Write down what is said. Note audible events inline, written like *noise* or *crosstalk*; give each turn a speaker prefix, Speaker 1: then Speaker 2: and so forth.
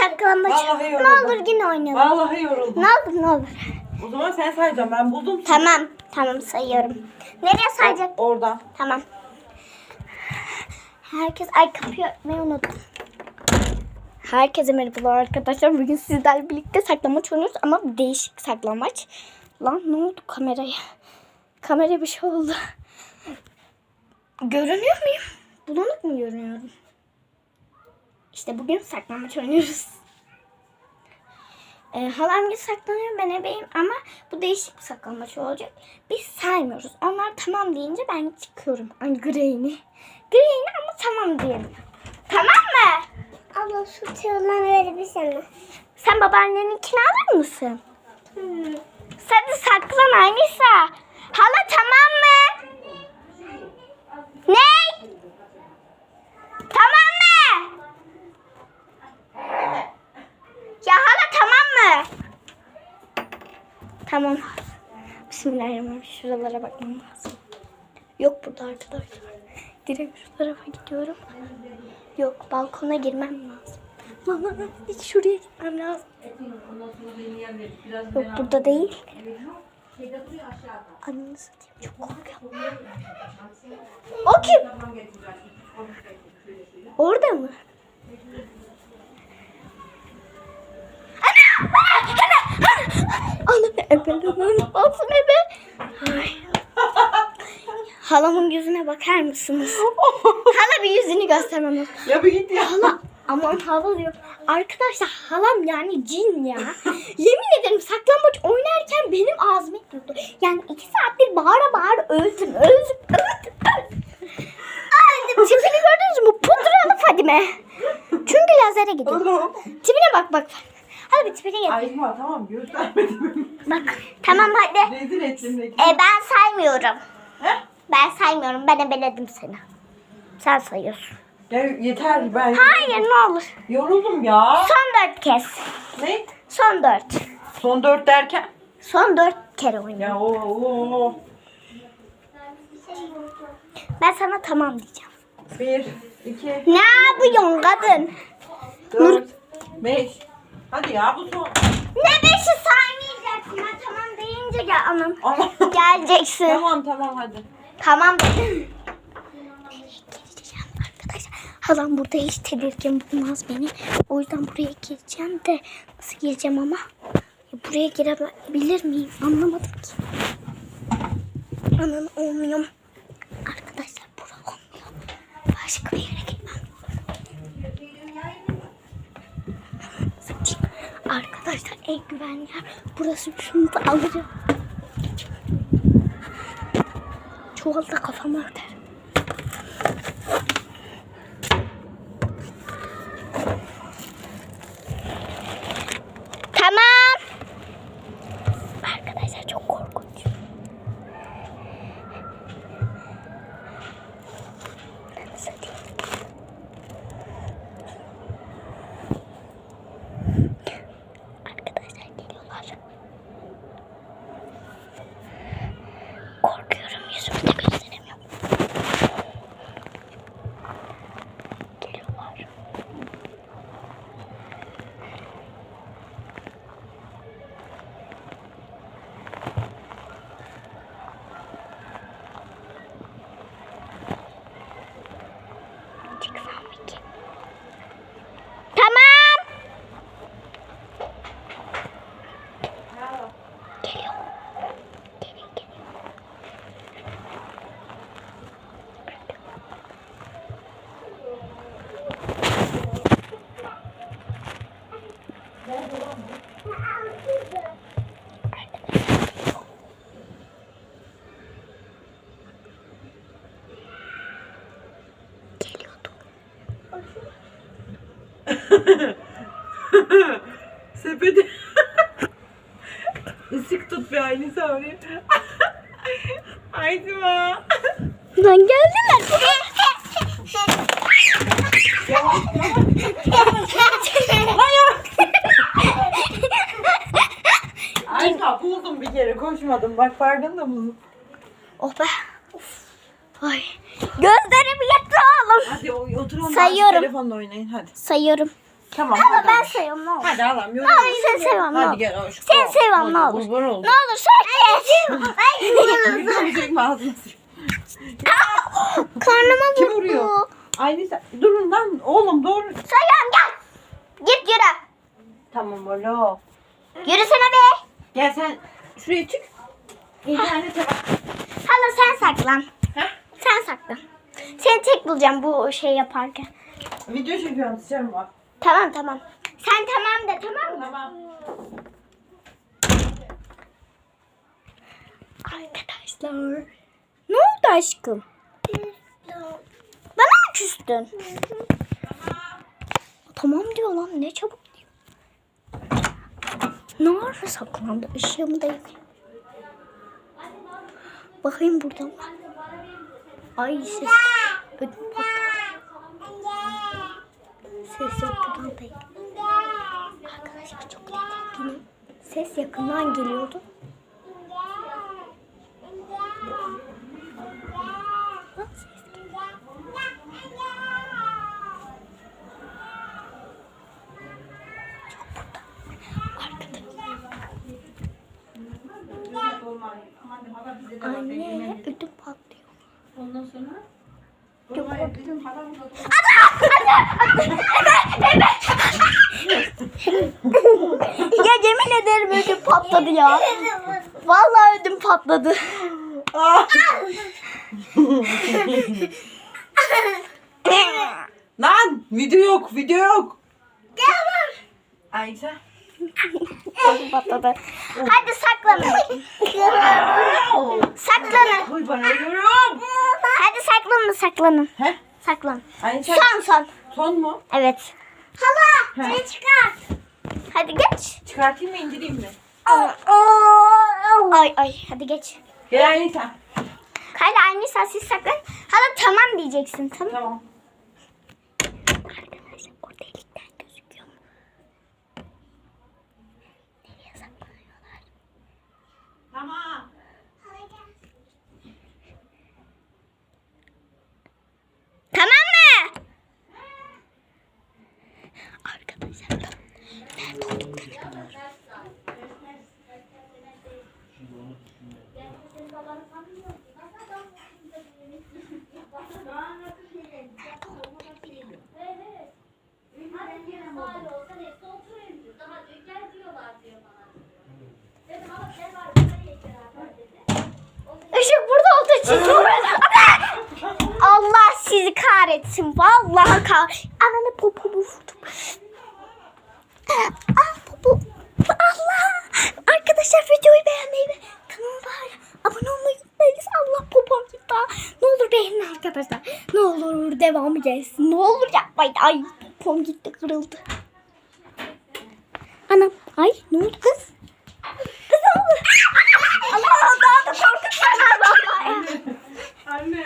Speaker 1: Saklambaç.
Speaker 2: Vallahi
Speaker 1: Ne
Speaker 2: yoruldum.
Speaker 1: olur yine oynayalım.
Speaker 2: Vallahi yoruldum.
Speaker 1: Ne olur ne olur.
Speaker 2: O zaman sen sayacaksın. Ben buldum.
Speaker 1: Tamam. Tamam sayıyorum. Nereye sayacak?
Speaker 2: Oradan.
Speaker 1: Tamam. Herkes ay kapıyı örtmeyi unuttum. Herkese merhabalar arkadaşlar. Bugün sizlerle birlikte saklambaç oynuyoruz ama değişik saklambaç. Lan ne oldu kameraya? Kameraya bir şey oldu. Görünüyor muyum? Bulanık mı görünüyorum? İşte bugün saklambaç oynuyoruz. Ee, halam gibi saklanıyor ben ebeyim ama bu değişik bir saklanmaç olacak. Biz saymıyoruz. Onlar tamam deyince ben çıkıyorum. Hani greyini. Greyini ama tamam diyelim. Tamam mı?
Speaker 3: Abla şu tığından verebilsene.
Speaker 1: Sen babaanneninkini alır mısın? Sen de saklan Anisa. Hala tamam mı? Ne? Tamam mı? Ya hala tamam mı? Tamam. Bismillahirrahmanirrahim. Şuralara bakmam lazım. Yok burada arkadaşlar. Direkt şu tarafa gidiyorum. Yok balkona girmem lazım. Mama hiç şuraya gitmem lazım. Yok burada değil. Ananı satayım çok korkuyorum. O kim? Orada mı? Ana! Ana! Ana! Ana ebelemem lazım ebe. Ay. Halamın yüzüne bakar mısınız? Hala bir yüzünü göstermem lazım.
Speaker 2: Ya bir git ya.
Speaker 1: Hala aman hava diyor. Arkadaşlar halam yani cin ya. Yemin ederim saklambaç oynarken benim ağzımı tuttu. Yani iki saattir bağıra bağıra öldüm öldüm öldüm öldüm. Öldüm. Tipini gördünüz mü? Pudralı Fadime. Çünkü lazere gidiyor. Tipine bak bak. Hadi bir tipine gel.
Speaker 2: Ayma tamam göstermedim.
Speaker 1: Bak. Tamam hadi.
Speaker 2: Rezil ettin de.
Speaker 1: E, ben saymıyorum.
Speaker 2: He?
Speaker 1: Ben saymıyorum. Ben ebeledim seni. Sen sayıyorsun.
Speaker 2: Ya yeter ben.
Speaker 1: Hayır ne olur.
Speaker 2: Yoruldum ya.
Speaker 1: Son dört kez.
Speaker 2: Ne?
Speaker 1: Son dört.
Speaker 2: Son dört derken?
Speaker 1: Son dört kere oynadım.
Speaker 2: Ya o o o.
Speaker 1: Ben sana tamam diyeceğim.
Speaker 2: Bir, iki,
Speaker 1: Ne yapıyorsun kadın?
Speaker 2: dört, beş. Hadi ya bu son.
Speaker 1: Ne beşi saymayacaksın. Ben tamam deyince gel anam.
Speaker 2: Ama.
Speaker 1: Geleceksin.
Speaker 2: tamam tamam hadi.
Speaker 1: Tamam dedim. Geleceğim arkadaşlar. Halam burada hiç tedirgin bulmaz beni. O yüzden buraya gireceğim de nasıl gireceğim ama Ya buraya girebilir miyim anlamadım ki. Anan olmuyor. Arkadaşlar bura olmuyor. Başka bir yere gitmem. Satayım. Arkadaşlar en güvenli yer burası. Şunu da alacağım. Çuvalda kafam örter. *laughs*
Speaker 2: Sepeti. *laughs* Isık tut bir aynı oraya. *laughs* Haydi ma.
Speaker 1: Lan geldiler.
Speaker 2: Ayta buldum bir kere koşmadım. Bak farkında mısın?
Speaker 1: oh be. Ay. Gözlerim oğlum.
Speaker 2: Hadi o-
Speaker 1: Sayıyorum.
Speaker 2: telefonla oynayın hadi.
Speaker 1: Sayıyorum.
Speaker 2: Tamam.
Speaker 1: Ama
Speaker 2: hadi
Speaker 1: ben
Speaker 2: ama.
Speaker 1: seviyorum ne olur.
Speaker 2: Hadi Allah'ım yorum.
Speaker 1: Hayır sen seviyorum ne
Speaker 2: Hadi
Speaker 1: olur.
Speaker 2: gel aşkım.
Speaker 1: Seni seviyorum ne olur.
Speaker 2: Kurban oldum.
Speaker 1: Ne olur söyle.
Speaker 2: Video çekme ağzını sil.
Speaker 1: Karnıma
Speaker 2: Kim
Speaker 1: vurdu.
Speaker 2: vuruyor? Aynı sen. Durun lan oğlum doğru.
Speaker 1: Sayıyorum gel. Git yürü.
Speaker 2: Tamam alo.
Speaker 1: Yürüsene be.
Speaker 2: Gel sen şuraya çık. İnternete bak.
Speaker 1: Hala sen saklan.
Speaker 2: Heh.
Speaker 1: Sen saklan. Seni tek bulacağım bu şey yaparken.
Speaker 2: Video çekiyorum sıçarım bak.
Speaker 1: Tamam tamam. Sen tamam de tamam mı?
Speaker 2: Tamam.
Speaker 1: Arkadaşlar. Ne oldu aşkım? Bana mı küstün? Tamam diyor lan ne çabuk diyor. Nerede saklandı? Işığımı da yakıyor. Bakayım burada mı? Ay ses. Ödüm. Ses buradan değil. Arkadaşlar çok yakın. Ses yakından geliyordu. Anne ödüm patlıyor.
Speaker 2: Ondan sonra?
Speaker 1: Yok, ya yemin ederim ödüm patladı ya. Vallahi ödüm patladı.
Speaker 2: Lan video yok video yok. Ayşe.
Speaker 1: ödüm patladı. Hadi saklanın. saklanın.
Speaker 2: Koy bana ölüyorum.
Speaker 1: Hadi saklanın saklanın.
Speaker 2: He?
Speaker 1: Saklan.
Speaker 2: Ayşe.
Speaker 1: Son son.
Speaker 2: Son mu?
Speaker 1: Evet. Hala beni çıkart. Hadi geç.
Speaker 2: Çıkartayım mı indireyim mi?
Speaker 1: Ay ay hadi geç.
Speaker 2: Gel Ayşe.
Speaker 1: Hala aynı siz saklan. Hala tamam diyeceksin tamam.
Speaker 2: Tamam.
Speaker 1: Arkadaşlar o delikten gözüküyor mu? Nereye saklanıyorlar?
Speaker 2: Tamam.
Speaker 1: Tamam mı? Arkadaşlar nerede olduklarını bilmiyorum. Nerede olduklarını biliyorum. Işık burada olduğu için çok Allah sizi kahretsin. Vallahi kah... Ananı popomu vurdum. Ah popo. Allah. Arkadaşlar videoyu beğenmeyi ve kanalıma hala abone olmayı unutmayınız. Allah popom gitti. Ne olur beğenin arkadaşlar. Ne olur devam gelsin. Ne olur yapmayın. Ay popom gitti kırıldı. Anam. Ay ne oldu kız? Kız oldu? Allah daha da korkutuyorlar vallahi.
Speaker 2: Anne.